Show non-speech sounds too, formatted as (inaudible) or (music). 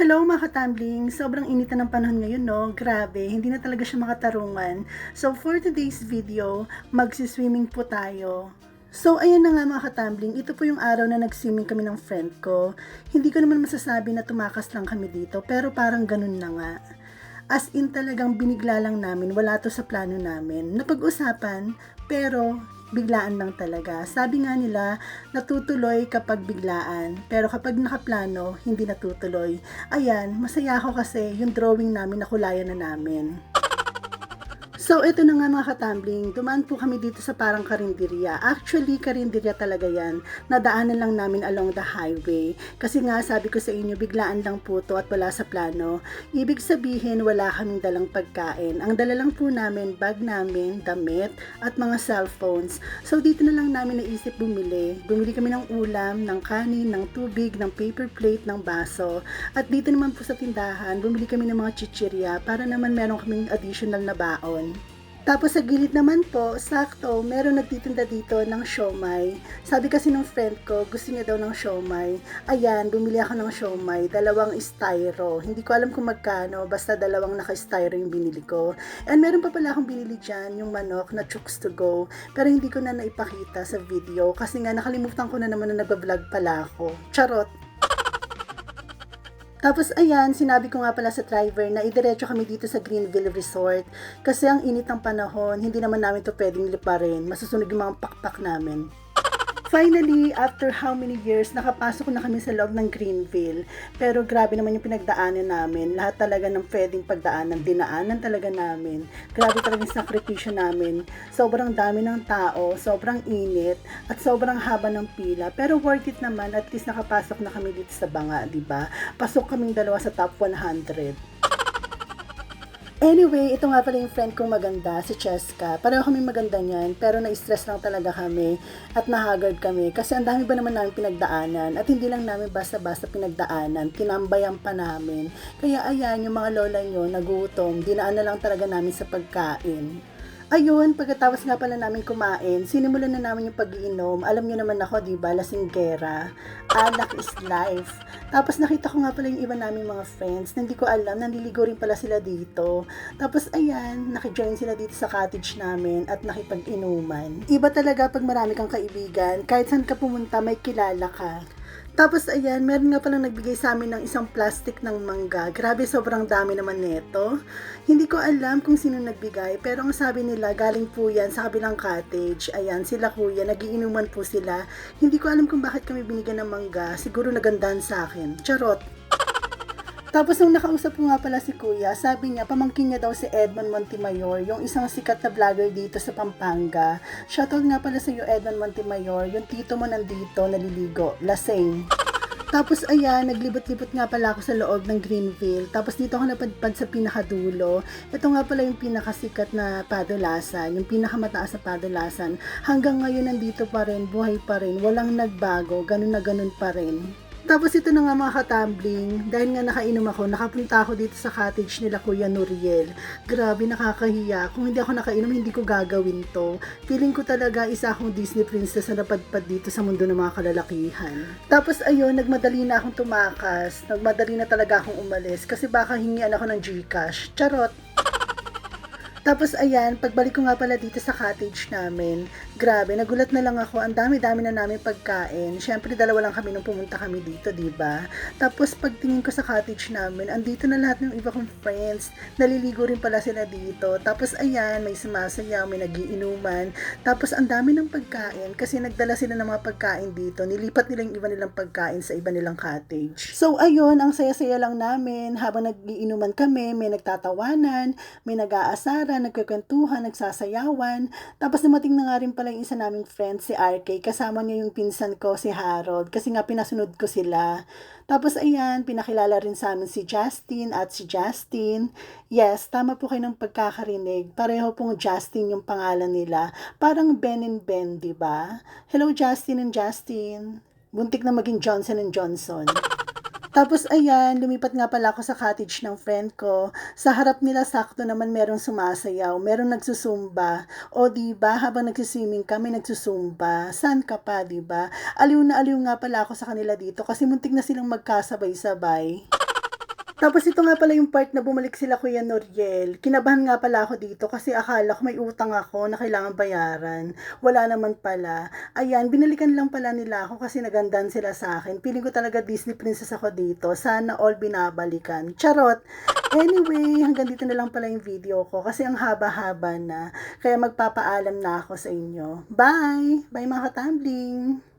Hello mga katambling! Sobrang init na ng panahon ngayon no, grabe, hindi na talaga siya makatarungan. So for today's video, magsiswimming po tayo. So ayan na nga mga katambling, ito po yung araw na nag-swimming kami ng friend ko. Hindi ko naman masasabi na tumakas lang kami dito, pero parang ganun na nga. As in talagang binigla lang namin, wala to sa plano namin. Napag-usapan, pero biglaan lang talaga. Sabi nga nila, natutuloy kapag biglaan, pero kapag nakaplano, hindi natutuloy. Ayan, masaya ako kasi yung drawing namin nakulayan na namin. So, ito na nga mga katambling, dumaan po kami dito sa parang karinderya. Actually, karinderya talaga yan. Nadaanan lang namin along the highway. Kasi nga, sabi ko sa inyo, biglaan lang po to at wala sa plano. Ibig sabihin, wala kaming dalang pagkain. Ang dala lang po namin, bag namin, damit, at mga cellphones. So, dito na lang namin naisip bumili. Bumili kami ng ulam, ng kanin, ng tubig, ng paper plate, ng baso. At dito naman po sa tindahan, bumili kami ng mga chichirya para naman meron kaming additional na baon. Tapos sa gilid naman po, sakto, meron nagtitinda dito ng siomay. Sabi kasi ng friend ko, gusto niya daw ng siomay. Ayan, bumili ako ng siomay, dalawang styro. Hindi ko alam kung magkano, basta dalawang naka-styro yung binili ko. And meron pa pala akong binili dyan, yung manok na chooks to go. Pero hindi ko na naipakita sa video kasi nga nakalimutan ko na naman na nagbablog pala ako. Charot! Tapos ayan, sinabi ko nga pala sa driver na idiretso kami dito sa Greenville Resort kasi ang init ng panahon, hindi naman namin to pwedeng liparin. Masusunod yung mga pakpak namin. Finally, after how many years, nakapasok na kami sa loob ng Greenville. Pero grabe naman yung pinagdaanan namin. Lahat talaga ng pwedeng pagdaanan, dinaanan talaga namin. Grabe talaga yung sakripisyo namin. Sobrang dami ng tao, sobrang init, at sobrang haba ng pila. Pero worth it naman, at least nakapasok na kami dito sa Banga, di ba? Pasok kaming dalawa sa top 100. Anyway, ito nga pala yung friend kong maganda, si Cheska. Pareho kami maganda niyan, pero na-stress lang talaga kami at nahagard kami kasi ang dami ba naman namin pinagdaanan at hindi lang namin basta-basta pinagdaanan, tinambayan pa namin. Kaya ayan, yung mga lola nyo, nagutom, dinaan na lang talaga namin sa pagkain. Ayun, pagkatapos nga pala namin kumain, sinimulan na namin yung pag-iinom. Alam niyo naman ako, di ba, lasinggera. Alak is life. Tapos nakita ko nga pala yung iba naming mga friends hindi ko alam, nandiligo rin pala sila dito. Tapos ayan, nakijoin sila dito sa cottage namin at nakipag-inuman. Iba talaga pag marami kang kaibigan, kahit saan ka pumunta, may kilala ka. Tapos ayan, meron nga palang nagbigay sa amin ng isang plastic ng mangga. Grabe, sobrang dami naman nito. Hindi ko alam kung sino nagbigay, pero ang sabi nila, galing po yan sa kabilang cottage. Ayan, sila kuya, nagiinuman po sila. Hindi ko alam kung bakit kami binigyan ng mangga. Siguro nagandahan sa akin. Charot. Tapos nung nakausap ko nga pala si Kuya, sabi niya pamangkin niya daw si Edmond Montemayor, yung isang sikat na vlogger dito sa Pampanga. Shoutout nga pala sa iyo Edmond Montemayor, yung tito mo nandito naliligo, lasing. Tapos ayan, naglibot-libot nga pala ako sa loob ng Greenville. Tapos dito ako napadpad sa pinakadulo. Ito nga pala yung pinakasikat na padulasan, yung pinakamataas na padulasan. Hanggang ngayon nandito pa rin, buhay pa rin, walang nagbago, ganun na ganun pa rin. Tapos ito na nga mga katambling, dahil nga nakainom ako, nakapunta ako dito sa cottage nila Kuya Nuriel. Grabe, nakakahiya. Kung hindi ako nakainom, hindi ko gagawin to. Feeling ko talaga isa akong Disney princess na napadpad dito sa mundo ng mga kalalakihan. Tapos ayun, nagmadali na akong tumakas. Nagmadali na talaga akong umalis kasi baka hingian ako ng Gcash. Charot! Tapos ayan, pagbalik ko nga pala dito sa cottage namin, grabe, nagulat na lang ako, ang dami-dami na namin pagkain. Siyempre, dalawa lang kami nung pumunta kami dito, di ba? Tapos pagtingin ko sa cottage namin, andito na lahat ng iba kong friends, naliligo rin pala sila dito. Tapos ayan, may sumasayaw, may nagiinuman. Tapos ang dami ng pagkain kasi nagdala sila ng mga pagkain dito. Nilipat nila yung iba nilang pagkain sa iba nilang cottage. So ayun, ang saya-saya lang namin habang nagiinuman kami, may nagtatawanan, may nag-aasar nagkakwentuhan, nagsasayawan. Tapos dumating na nga rin pala yung isa naming friend, si RK. Kasama niya yung pinsan ko, si Harold. Kasi nga pinasunod ko sila. Tapos ayan, pinakilala rin sa amin si Justin at si Justin. Yes, tama po kayo ng pagkakarinig. Pareho pong Justin yung pangalan nila. Parang Ben and Ben, di ba? Hello Justin and Justin. Buntik na maging Johnson and Johnson. (laughs) Tapos ayan, lumipat nga pala ako sa cottage ng friend ko. Sa harap nila sakto naman merong sumasayaw, merong nagsusumba. O di ba habang nagsiswimming kami nagsusumba. San ka pa, di ba? Aliw na aliw nga pala ako sa kanila dito kasi muntik na silang magkasabay-sabay. Tapos ito nga pala yung part na bumalik sila Kuya Noriel. Kinabahan nga pala ako dito kasi akala ko may utang ako na kailangan bayaran. Wala naman pala. Ayan, binalikan lang pala nila ako kasi nagandahan sila sa akin. Feeling ko talaga Disney princess ako dito. Sana all binabalikan. Charot! Anyway, hanggang dito na lang pala yung video ko kasi ang haba-haba na. Kaya magpapaalam na ako sa inyo. Bye! Bye mga katambling!